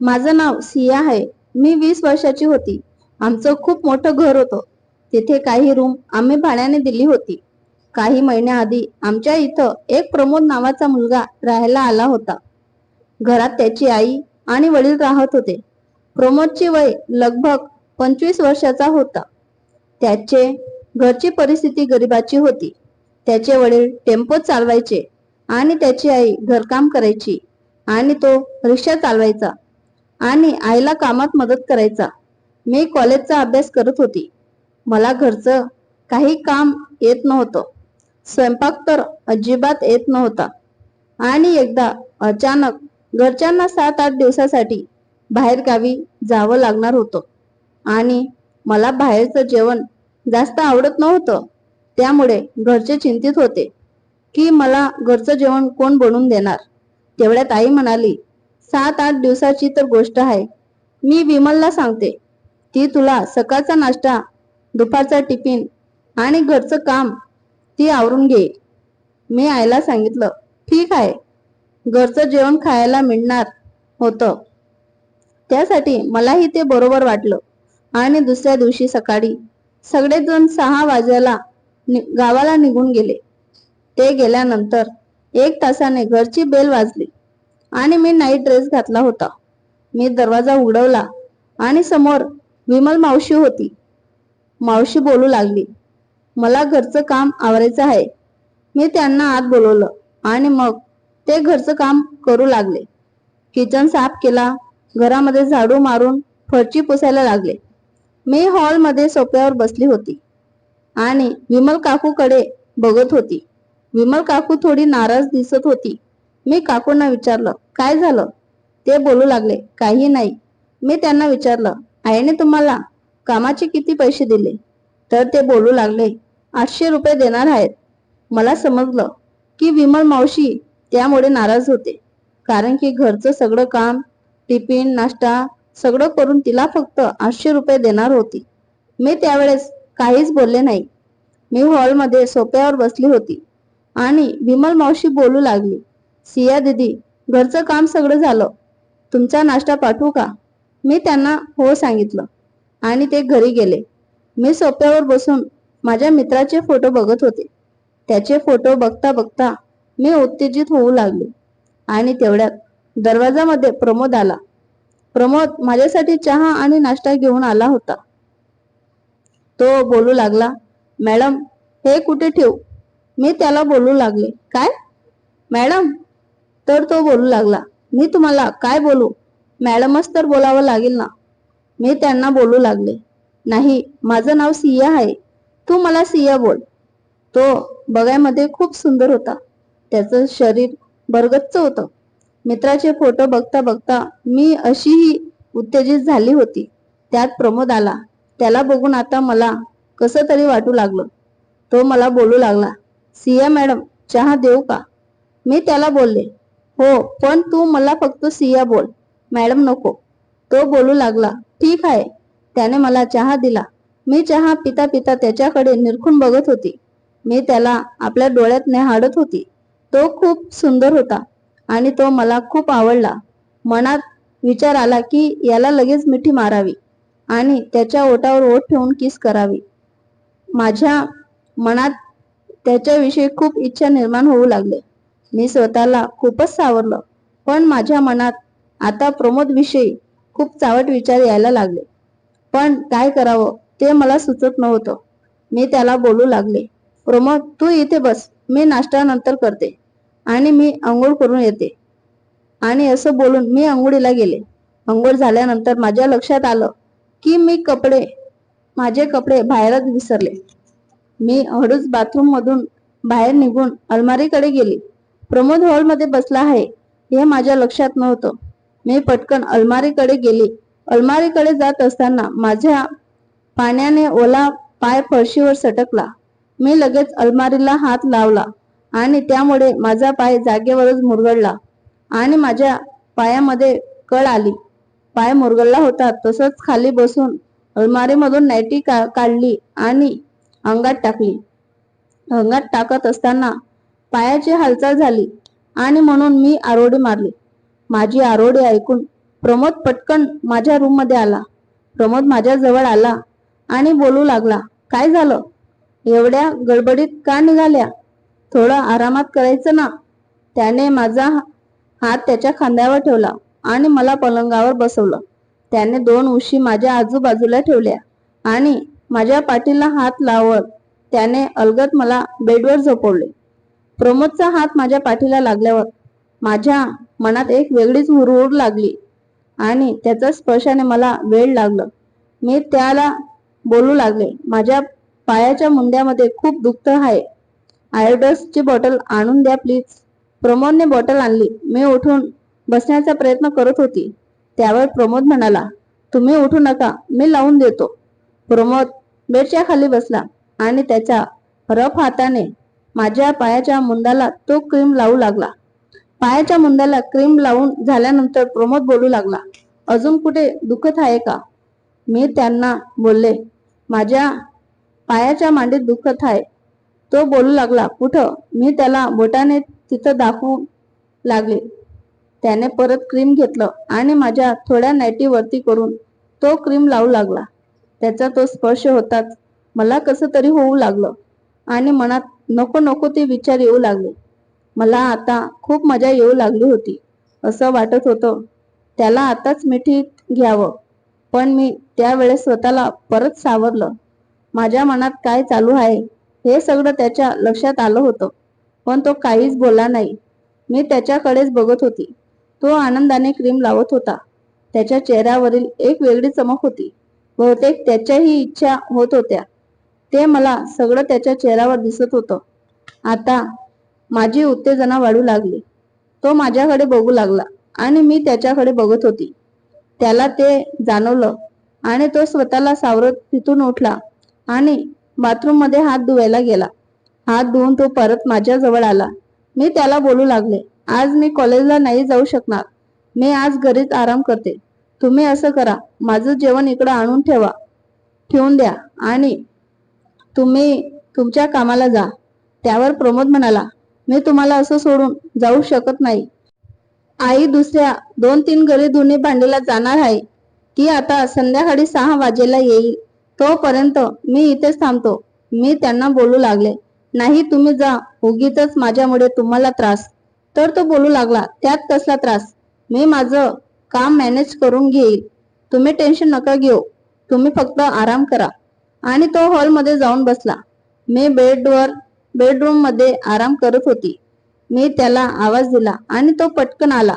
माझं नाव सिया आहे. मी वीस वर्षाची होती. आमचं खूप मोठं घर होतं. तिथे काही रूम आम्ही भाड्याने दिली होती. काही महिन्याआधी आमच्या इथं एक प्रमोद नावाचा मुलगा राहायला आला होता. घरात त्याची आई आणि वडील राहत होते. प्रमोदची वय लगभग पंचवीस वर्षाचा होता. त्याचे घरची परिस्थिती गरिबाची होती. त्याचे वडील टेम्पो चालवायचे आणि त्याची आई घरकाम करायची आणि तो रिक्षा चालवायचा. आणि आईला कामात मदत करायचा. मी कॉलेजचा अभ्यास करत होती. मला घरचं काही काम येत नव्हतं. स्वयंपाक तर अजिबात येत नव्हता. आणि एकदा अचानक घरच्यांना सात आठ दिवसासाठी बाहेर गावी जावं लागणार होतं. आणि मला बाहेरचं जेवण जास्त आवडत नव्हतं. त्यामुळे घरचे चिंतित होते की मला घरचं जेवण कोण बनवून देणार? तेवढ्यात आई म्हणाली सात आठ दिवसाची तर गोष्ट आहे. मी विमलला सांगते ती तुला सकाळचा नाश्ता दुपारचा टिफिन आणि घरचं काम ती आवरून घे. मी आईला सांगितलं ठीक आहे. घरचं जेवण खायला मिळणार होतं. त्यासाठी मलाही ते बरोबर वाटलं. आणि दुसऱ्या दिवशी सकाळी सगळेजण सहा वाजायला नि- गावाला निघून गेले. ते गेल्यानंतर एक तासाने घरची बेल वाजली. आणि मी नाईट ड्रेस घातला होता. मी दरवाजा उघडवला आणि समोर विमल मावशी होती. मावशी बोलू लागली मला घरचं काम आवरायचं आहे. मी त्यांना आत बोलवलं आणि मग ते घरचं काम करू लागले. किचन साफ केला घरामध्ये झाडू मारून फरची पुसायला लागले. मी हॉलमध्ये सोप्यावर बसली होती आणि विमल काकूकडे बघत होती. विमल काकू थोडी नाराज दिसत होती. मी काकूंना विचारलं काय झालं? ते बोलू लागले काही नाही. मी त्यांना विचारलं आईने तुम्हाला कामाचे किती पैसे दिले? तर ते बोलू लागले आठशे रुपये देणार आहेत. मला समजलं की विमल मावशी त्यामुळे नाराज होते कारण की घरचं सगळं काम टिफिन नाश्ता सगळं करून तिला फक्त आठशे रुपये देणार होती. मी त्यावेळेस काहीच बोलले नाही. मी हॉलमध्ये सोप्यावर बसली होती आणि विमल मावशी बोलू लागली सिया दिदी घरचं काम सगळं झालं. तुमचा नाश्ता पाठवू का? मी त्यांना हो सांगितलं आणि ते घरी गेले. मी सोप्यावर बसून माझ्या मित्राचे फोटो बघत होते. त्याचे फोटो बघता बघता मी उत्तेजित होऊ लागले आणि तेवढ्यात दरवाजामध्ये प्रमोद आला. प्रमोद माझ्यासाठी चहा आणि नाश्ता घेऊन आला होता. तो बोलू लागला मॅडम हे कुठे ठेवू? मी त्याला बोलू लागले काय? मॅडम तर तो बोलू लागला मी तुम्हाला काय बोलू? मॅडमच तर बोलावं लागेल ना. मी त्यांना बोलू लागले नाही माझं नाव सिया आहे. तू मला सिया बोल. तो बघायमध्ये खूप सुंदर होता. त्याचं शरीर बरगच्च होतं. मित्राचे फोटो बघता बघता मी अशीही उत्तेजित झाली होती. त्यात प्रमोद आला. त्याला बघून आता मला कसं तरी वाटू लागलं. तो मला बोलू लागला सिया मॅडम चहा देऊ का? मी त्याला बोलले हो पण तू मला फक्त सिया बोल. मॅडम नको. तो बोलू लागला. ठीक आहे. त्याने मला चहा दिला. मी चहा पिता पिता त्याच्याकडे निरखून बघत होती. मी त्याला आपल्या डोळ्यात नेहाडत होती. तो खूप सुंदर होता आणि तो मला खूप आवडला. मनात विचार आला की याला लगेच मिठी मारावी आणि त्याच्या ओटावर ओठ ठेवून किस करावी. माझ्या मनात त्याच्याविषयी खूप इच्छा निर्माण होऊ लागले. मी स्वतःला खूपच सावरलं. पण माझ्या मनात आता प्रमोद विषयी खूप चावट विचार यायला लागले. पण काय करावं ते मला सुचत नव्हतं. मी त्याला बोलू लागले प्रमोद तू इथे बस. मी नाश्ता नंतर करते आणि मी आंघोळ करून येते. आणि असं बोलून मी आंघोळीला गेले. आंघोळ झाल्यानंतर माझ्या लक्षात आलं की मी कपडे माझे कपडे बाहेरच विसरले. मी हळूच बाथरूम मधून बाहेर निघून अलमारीकडे गेली. प्रमोद हॉलमध्ये बसला आहे. हे माझ्या लक्षात नव्हतं. मी पटकन अलमारीकडे गेली. अलमारीकडे जात असताना माझ्या पाण्याने ओला पाय फरशीवर सटकला. मी लगेच अलमारीला हात लावला आणि त्यामुळे माझा पाय जागेवरच मुरगळला आणि माझ्या पायामध्ये कळ आली. पाय मुरगळला होता. तसंच खाली बसून अलमारीमधून नाईटी का काढली आणि अंगात टाकली. अंगात टाकत असताना पायाची हालचाल झाली आणि म्हणून मी आरोडी मारली. माझी आरोडी ऐकून प्रमोद पटकन माझ्या रूममध्ये आला. प्रमोद माझ्या जवळ आला आणि बोलू लागला काय झालं? एवढ्या गडबडीत का निघाल्या? थोडं आरामात करायचं ना? त्याने माझा हात त्याच्या खांद्यावर ठेवला आणि मला पलंगावर बसवलं. त्याने दोन उशी माझ्या आजूबाजूला ठेवल्या आणि माझ्या पाठीला हात लावत त्याने अलगत मला बेडवर झोपवले. प्रमोदचा हात माझ्या पाठीला लागल्यावर माझ्या मनात एक वेगळीच हुरहुर लागली आणि त्याच्या स्पर्शाने मला वेळ लागलं. मी त्याला बोलू लागले. माझ्या पायाच्या मुंड्यामध्ये खूप दुखत आहे. आयोडसची बॉटल आणून द्या प्लीज. प्रमोदने बॉटल आणली. मी उठून बसण्याचा प्रयत्न करत होती. त्यावर प्रमोद म्हणाला तुम्ही उठू नका मी लावून देतो. प्रमोद बेडच्या खाली बसला आणि त्याच्या रफ हाताने माझ्या पायाच्या मुंडाला तो क्रीम लावू लागला. पायाच्या मुंड्याला क्रीम लावून झाल्यानंतर प्रमोद बोलू लागला अजून कुठे दुखत आहे का? मी त्यांना बोलले माझ्या पायाच्या मांडीत दुखत आहे. तो बोलू लागला कुठं? मी त्याला बोटाने तिथं दाखवू लागले. त्याने परत क्रीम घेतलं आणि माझ्या थोड्या नाईटीवरती करून तो क्रीम लावू लागला. त्याचा तो स्पर्श होताच मला कसं तरी होऊ लागलं. आणि मनात नको नको ते विचार येऊ लागले. मला आता खूप मजा येऊ लागली होती. असं वाटत होतं. त्याला आताच मिठीत घ्यावं. पण मी त्यावेळेस स्वतःला परत सावरलं. माझ्या मनात काय चालू आहे हे सगळं त्याच्या लक्षात आलं होतं. पण तो काहीच बोलला नाही. मी त्याच्याकडेच बघत होती. तो आनंदाने क्रीम लावत होता. त्याच्या चेहऱ्यावरील एक वेगळी चमक होती. बहुतेक त्याच्याही इच्छा होत होत्या. ते मला सगळं त्याच्या चेहऱ्यावर दिसत होतं. आता माझी उत्तेजना वाढू लागली. तो माझ्याकडे बघू लागला आणि मी त्याच्याकडे बघत होती. त्याला ते जाणवलं आणि तो स्वतःला सावरत तिथून उठला आणि बाथरूममध्ये हात धुवायला गेला. हात धुवून तो परत माझ्याजवळ आला. मी त्याला बोलू लागले आज मी कॉलेजला नाही जाऊ शकणार. मी आज घरीच आराम करते. तुम्ही असं करा. माझं जेवण इकडं आणून ठेवा. ठेवून द्या आणि तुम्ही तुमच्या कामाला जा. त्यावर प्रमोद म्हणाला मी तुम्हाला असं सोडून जाऊ शकत नाही. आई दुसऱ्या दोन तीन घरी धुणे भांडीला जाणार आहे. ती आता संध्याकाळी सहा वाजेला येईल. तोपर्यंत मी इथेच थांबतो. मी त्यांना बोलू लागले नाही तुम्ही जा. उगीच माझ्यामुळे तुम्हाला त्रास. तर तो बोलू लागला त्यात कसला त्रास? मी माझं काम मॅनेज करून घेईल. तुम्ही टेन्शन नका घेऊ. तुम्ही फक्त आराम करा. आणि तो हॉलमध्ये जाऊन बसला. मी बेडवर बेडरूममध्ये आराम करत होती. मी त्याला आवाज दिला आणि तो पटकन आला.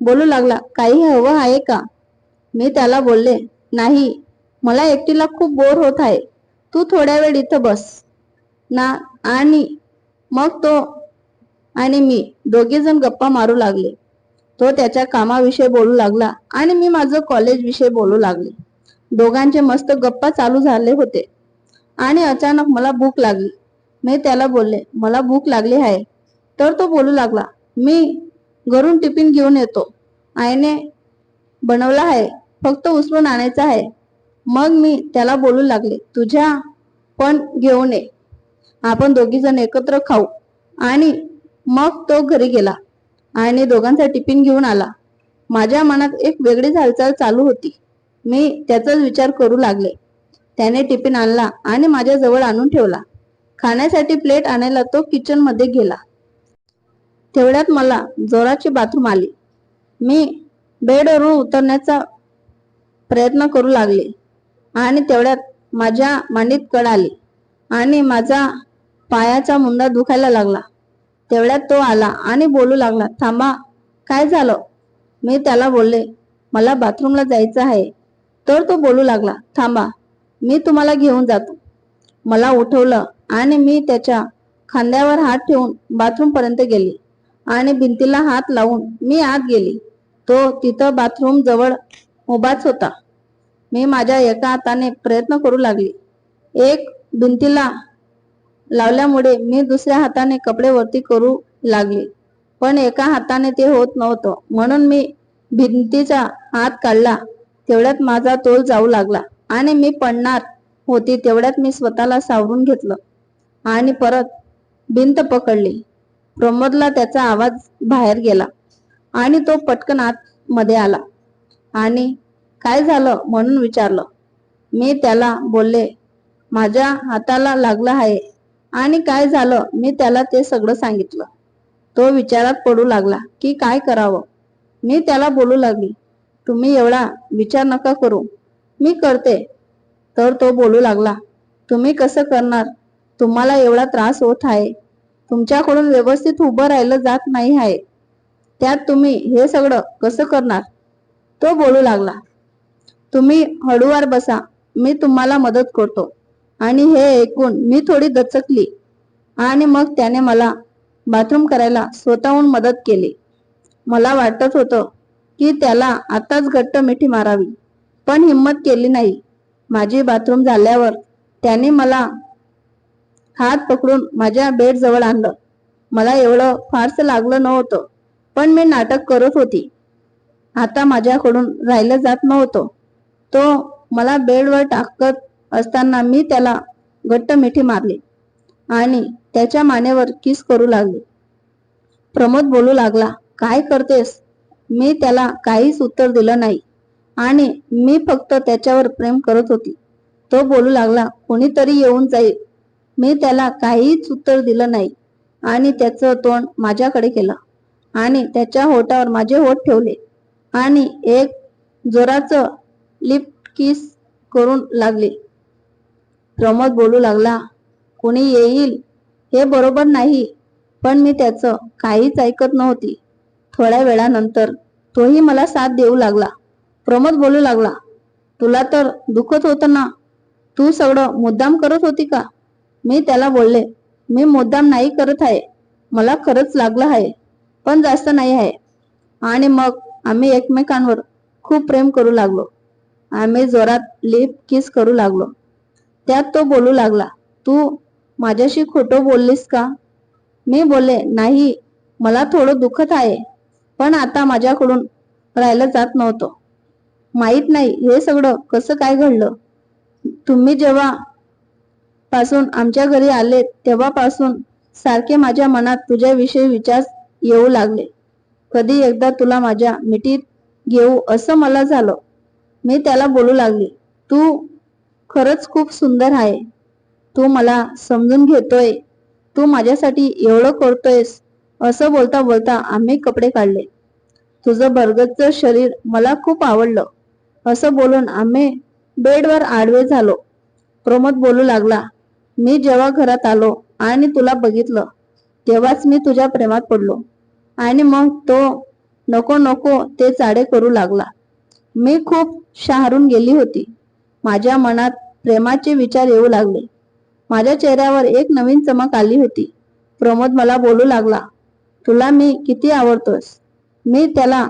बोलू लागला काही हवं आहे का? मी त्याला बोलले नाही मला एकटीला खूप बोर होत आहे. तू थोड्या वेळ इथं बस. ना आणि मग तो आणि मी दोघे जण गप्पा मारू लागले. तो त्याच्या कामाविषयी बोलू लागला आणि मी माझं कॉलेज विषयी बोलू लागले. दोघांचे मस्त गप्पा चालू झाले होते. आणि अचानक मला भूक लागली. मी त्याला बोलले मला भूक लागली आहे. तर तो बोलू लागला मी घरून टिफिन घेऊन येतो. आईने बनवला आहे फक्त उचलून आणायचा आहे. मग मी त्याला बोलू लागले तुझ्या पण घेऊन ये. आपण दोघी जण एकत्र खाऊ. आणि मग तो घरी गेला. आणि दोघांचा टिफिन घेऊन आला. माझ्या मनात एक वेगळीच हालचाल चालू होती. मी त्याचाच विचार करू लागले. त्याने टिफिन आणला आणि माझ्या जवळ आणून ठेवला. खाण्यासाठी प्लेट आणायला तो किचनमध्ये गेला. तेवढ्यात मला जोराची बाथरूम आली. मी बेडवरून उतरण्याचा प्रयत्न करू लागले आणि तेवढ्यात माझ्या मांडीत कड आली आणि माझा पायाचा मुंडा दुखायला लागला. तेवढ्यात तो आला आणि बोलू लागला थांबा काय झालं? मी त्याला बोलले मला बाथरूमला जायचं आहे. तर तो बोलू लागला थांबा मी तुम्हाला घेऊन जातो. मला उठवलं आणि मी त्याच्या खांद्यावर हात ठेवून बाथरूम पर्यंत गेली आणि भिंतीला हात लावून मी आत गेली. तो तिथं बाथरूम जवळ उभाच होता. मी माझ्या एका हाताने प्रयत्न करू लागले. एक भिंतीला लावल्यामुळे मी दुसऱ्या हाताने कपडे वरती करू लागले पण एका हाताने ते होत नव्हतं. म्हणून मी भिंतीचा हात काढला तेवढ्यात माझा तोल जाऊ लागला. आणि मी पडणार होती तेवढ्यात मी स्वतःला सावरून घेतलं. आणि परत भिंत पकडली. प्रमोदला त्याचा आवाज बाहेर गेला. आणि तो पटकन आत मध्ये आला. आणि काय झालं? म्हणून विचारलं. मी त्याला बोलले माझ्या हाताला लागलं आहे. आणि काय झालं? मी त्याला ते सगळं सांगितलं. तो विचारात पडू लागला की काय करावं? मी त्याला बोलू लागली तुम्ही एवढा विचार नका करू. मी करते. तर तो बोलू लागला तुम्ही कसं करणार? तुम्हाला एवढा त्रास होत आहे. तुमच्याकडून व्यवस्थित उभं राहिलं जात नाही आहे. त्यात तुम्ही हे सगळं कसं करणार? तो बोलू लागला तुम्ही हळूवार बसा. मी तुम्हाला मदत करतो. आणि हे ऐकून मी थोडी दचकली आणि मग त्याने मला बाथरूम करायला स्वतःहून मदत केली. मला वाटत होतं की त्याला आताच घट्ट मिठी मारावी. पण हिंमत केली नाही. माझी बाथरूम झाल्यावर त्याने मला हात पकडून माझ्या बेड जवळ आणलं. मला एवढं फारसं लागलं नव्हतं पण मी नाटक करत होती. आता माझ्याकडून राहिलं जात नव्हतं. तो मला बेडवर टाकत असताना मी त्याला घट्ट मिठी मारली आणि त्याच्या मानेवर किस करू लागले. प्रमोद बोलू लागला काय करतेस? मी त्याला काहीच उत्तर दिलं नाही. आणि मी फक्त त्याच्यावर प्रेम करत होती. तो बोलू लागला कोणीतरी येऊन जाईल. मी त्याला काहीच उत्तर दिलं नाही. आणि त्याचं तोंड माझ्याकडे केलं. आणि त्याच्या होटावर माझे होठ ठेवले. आणि एक जोराचं लिप किस करून लागले. प्रमोद बोलू लागला कोणी येईल? हे बरोबर नाही. पण मी त्याचं काहीच ऐकत नव्हती. थोड्या वेळानंतर तोही मला साथ देऊ लागला. प्रमोद बोलू लागला तुला तर दुखत होतं ना? तू सगळं मुद्दाम करत होती का? मी त्याला बोलले मी मुद्दाम नाही करत आहे. मला खरंच लागलं आहे पण जास्त नाही आहे. आणि मग आम्ही एकमेकांवर खूप प्रेम करू लागलो. आम्ही जोरात लिप किस करू लागलो. त्यात तो बोलू लागला तू माझ्याशी खोटं बोललीस का? मी बोलले नाही मला थोडं दुखत आहे. पण आता माझ्याकडून राहिलं जात नव्हतं. माहीत नाही हे सगळं कसं काय घडलं. तुम्ही जेव्हा पासून आमच्या घरी आले तेव्हापासून सारखे माझ्या मनात तुझ्याविषयी विचार येऊ लागले. कधी एकदा तुला माझ्या मिठीत घेऊ असं मला झालं. मी त्याला बोलू लागली तू खरंच खूप सुंदर आहे. तू मला समजून घेतोय. तू माझ्यासाठी एवढं करतोयस. असं बोलता बोलता आम्ही कपडे काढले. तुझं बरगतचं शरीर मला खूप आवडलं. असं बोलून आम्ही बेडवर आडवे झालो. प्रमोद बोलू लागला मी जेव्हा घरात आलो आणि तुला बघितलं तेव्हाच मी तुझ्या प्रेमात पडलो. आणि मग तो नको नको ते चाडे करू लागला. मी खूप शहारून गेली होती. माझ्या मनात प्रेमाचे विचार येऊ लागले. माझ्या चेहऱ्यावर एक नवीन चमक आली होती. प्रमोद मला बोलू लागला तुला मी किती आवडतोस? मी त्याला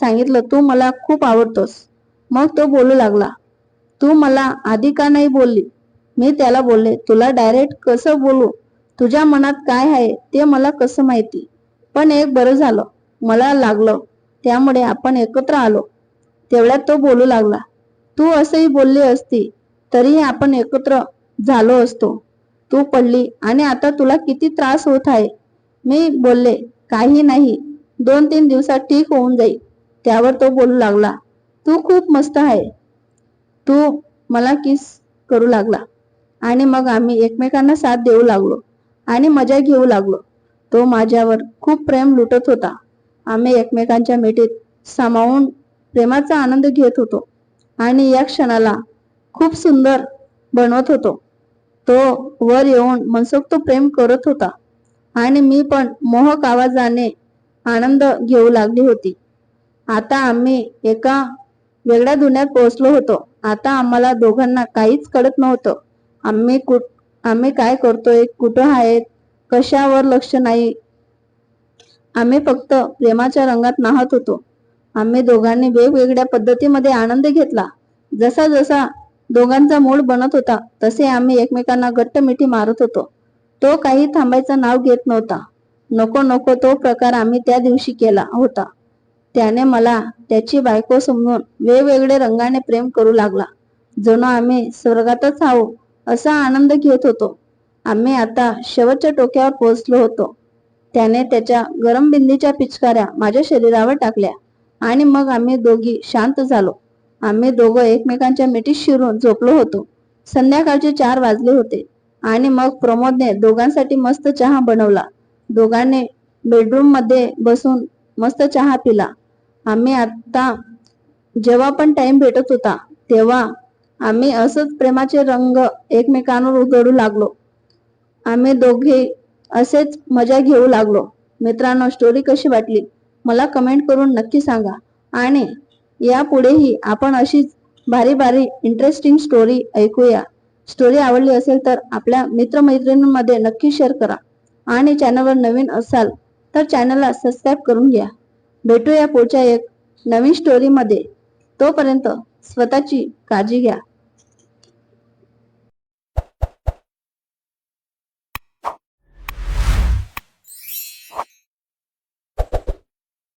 सांगितलं तू मला खूप आवडतोस. मग तो बोलू लागला तू मला आधी का नाही बोलली? मी त्याला बोलले तुला डायरेक्ट कसं बोलू? तुझ्या मनात काय आहे ते मला कसं माहिती? पण एक बरं झालं मला लागलं त्यामुळे आपण एकत्र आलो. तेवढ्यात तो बोलू लागला तू असंही बोलली असती तरीही आपण एकत्र झालो असतो. तू पडली आणि आता तुला किती त्रास होत आहे? मी बोलले काही नाही. दोन तीन दिवसात ठीक होऊन जाईल. त्यावर तो बोलू लागला तू खूप मस्त आहे. तू मला किस करू लागला. आणि मग आम्ही एकमेकांना साथ देऊ लागलो आणि मजा घेऊ लागलो. तो माझ्यावर खूप प्रेम लुटत होता. आम्ही एकमेकांच्या मिठीत सामावून प्रेमाचा आनंद घेत होतो आणि या क्षणाला खूप सुंदर बनवत होतो. तो वर येऊन मनसोक्त प्रेम करत होता. आणि मी पण मोहक आवाजाने आनंद घेऊ लागली होती. आता आम्ही एका वेगळ्या दुनियात पोहोचलो होतो. आता आम्हाला दोघांना काहीच कळत नव्हतं. आम्ही कुठ आम्ही काय करतोय कुठं आहेत कशावर लक्ष नाही. आम्ही फक्त प्रेमाच्या रंगात नाहत होतो. आम्ही दोघांनी वेगवेगळ्या पद्धतीमध्ये आनंद घेतला. जसा जसा दोघांचा मूड बनत होता तसे आम्ही एकमेकांना घट्ट मिठी मारत होतो. तो काही थांबायचं नाव घेत नव्हता. नको नको तो प्रकार आम्ही त्या दिवशी केला होता. त्याने मला त्याची बायको समजून वेगवेगळे रंगाने प्रेम करू लागला. जणू आम्ही स्वर्गातच आहो असा आनंद घेत होतो. आम्ही आता शेवटच्या टोक्यावर पोहोचलो होतो. त्याने त्याच्या गरम बिंदीच्या पिचकाऱ्या माझ्या शरीरावर टाकल्या आणि मग आम्ही दोघी शांत झालो. आम्ही दोघं एकमेकांच्या मिठीत शिरून झोपलो होतो. संध्याकाळचे चार वाजले होते. आणि मग प्रमोदने दोघांसाठी मस्त चहा बनवला. दोघांनी बेडरूममध्ये बसून मस्त चहा पिला. आम्ही आता जेव्हा पण टाइम भेटत होता तेव्हा आम्ही असंच प्रेमाचे रंग एकमेकांवर उधळू लागलो. आम्ही दोघे असेच मजा घेऊ लागलो. मित्रांनो स्टोरी कशी वाटली? मला कमेंट करून नक्की सांगा. आणि यापुढेही आपण अशीच भारी भारी इंटरेस्टिंग स्टोरी ऐकूया. स्टोरी आवडली असेल तर आपल्या मित्रमैत्रिणींमध्ये नक्की शेअर करा. आणि चॅनलवर नवीन असाल तर चॅनलला सबस्क्राईब करून घ्या. भेटूया पुढच्या एक नवीन स्टोरीमध्ये तोपर्यंत स्वतःची काळजी घ्या.